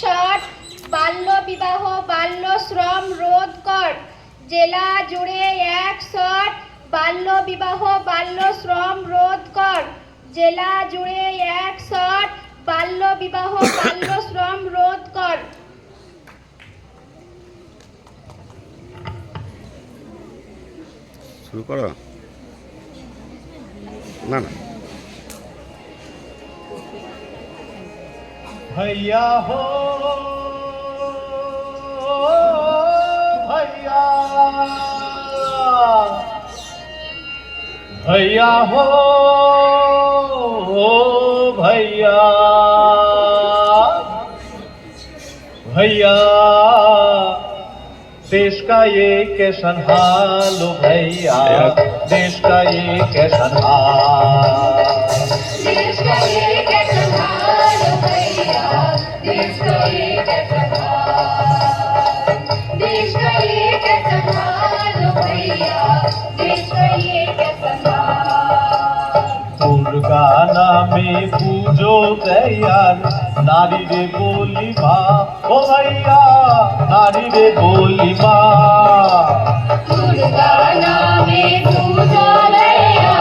Shot বাল্য বিবাহ বাল্য শ্রম রোধ কর। জেলা জুড়ে এক শট বাল্য বিবাহ বাল্য শ্রম রোধ কর। জেলা জুড়ে এক শট বাল্য বিবাহ বাল্য শ্রম রোধ কর। শুরু করো। না না। भैया हो भैया। भैया हो भैया। भैया देश का ये कैसन हाल भैया। देश का ये कैसन हाल। নামে পুজো দেয়ার নারী রে বলি মা ও ভাইয়া নারী রে বলি মা দুর্গা নামে পূজা লয়া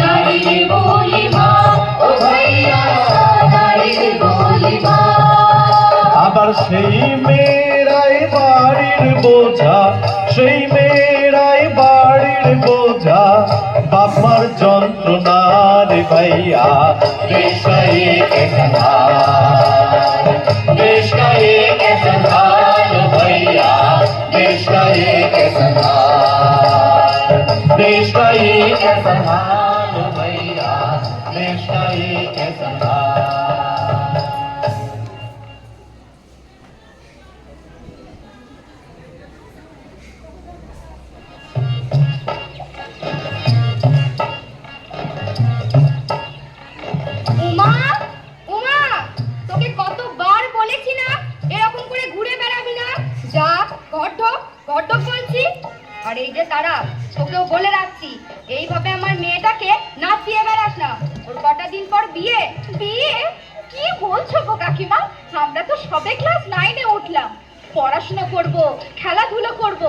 নারী বলি মা ও ভাইয়া নারী বলি মা আবার সেই মেয়েরাই বাড়ির বোঝা সেই মেয়েরাই বাড়ির বোঝা বাপার যন্ত্রণা भैया विश्व एक संधार विश्व एक संधार भैया विश्व एक संधार विश्व एक संधार भैया विश्व एक संधार উমা উমা তোকে কতবার বলেছি না এরকম করে ঘুরে বেড়াবি না? যা ঘর ঢোক বলছি। আর এই যে তারা, তোকেও বলে রাখছি, এইভাবে আমার মেয়েটাকে নাচিয়ে বেড়াস না। ওর কটা দিন পর বিয়ে। বিয়ে? কি বলছো গো কাকিমা? আমরা তো সবে ক্লাস নাইনে উঠলাম। পড়াশোনা করব, খেলাধুলো করব।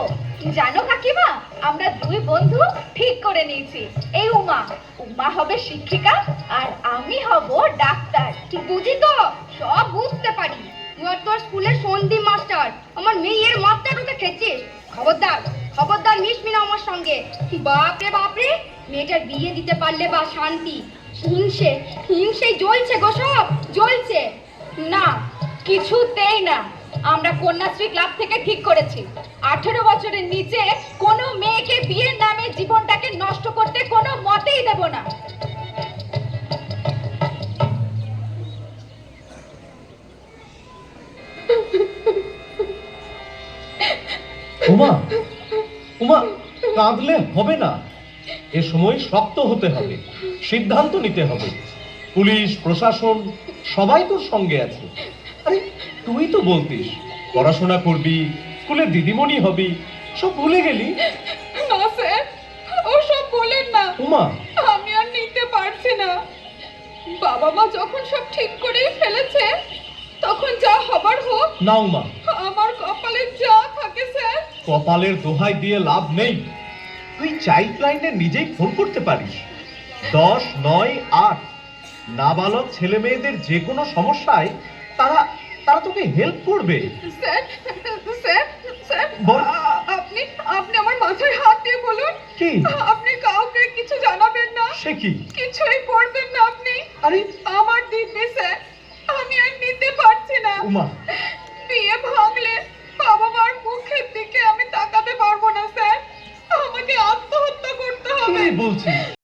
জানো কাকিমা, আমরা দুই বন্ধু ঠিক করে নিয়েছি। এই উমা উমা হবে শিক্ষিকা আর আমি হব ডাক্তার। বুঝি তো? সব বুঝতে পারি। তুই আর তোর স্কুলের সন্দীপ মাস্টার, আমার মেয়ের মাস্টার ওকে খেয়েছিস? খবরদার খবরদার মিশবি না আমার সঙ্গে। বাপরে বাপরে মেয়েটার বিয়ে দিতে পারলে বা শান্তি। হিংসে হিংসে জ্বলছে গো সব, জ্বলছে। না, কিছুতেই না। আমরা কন্যাশ্রী ক্লাব থেকে ঠিক করেছি। আঠেরো বছরের নিচে কোনো মেয়েকে বিয়ের নামে জীবনটাকে নষ্ট করতে কোনো মতেই দেব না। উমা উমা, কাঁদলে হবে না। এ সময় শক্ত হতে হবে, সিদ্ধান্ত নিতে হবে। পুলিশ, প্রশাসন, সবাই তোর সঙ্গে আছে। তুই তো বলতিস পড়াশোনা করবি স্কুলে দিদিমণি হবি সব ভুলে গেলি? না স্যার ওসব বলেন না। উমা। আমি আর নিতে পারছি না। বাবা মা যখন সব ঠিক করেই ফেলেছে তখন যা হবার হোক না উমা। আমার কপালে যা থাকে স্যার। কপালের দোহাই দিয়ে লাভ নেই। তুই চাইল্ড লাইনে নিজেই ফোন করতে পারিস। দশ নয় আট। নাবালক ছেলে মেয়েদের যে কোনো সমস্যায় তারা তারা তোকে হেল্প করবে। স্যার স্যার স্যার বল। আপনি আপনি আমার মাথায় হাত দিয়ে বলুন। কি? আপনি কাউকে কিছু জানাবেন না। সে কি? কিছুই করবেন না আপনি। আরে। আমার দিদি স্যার। আমি আর নিতে পারছি না। উমা। বিয়ে ভাঙলে বাবা মার মুখের দিকে আমি তাকাতে পারব না স্যার। আমাকে আত্মহত্যা করতে হবে। কি বলছিস?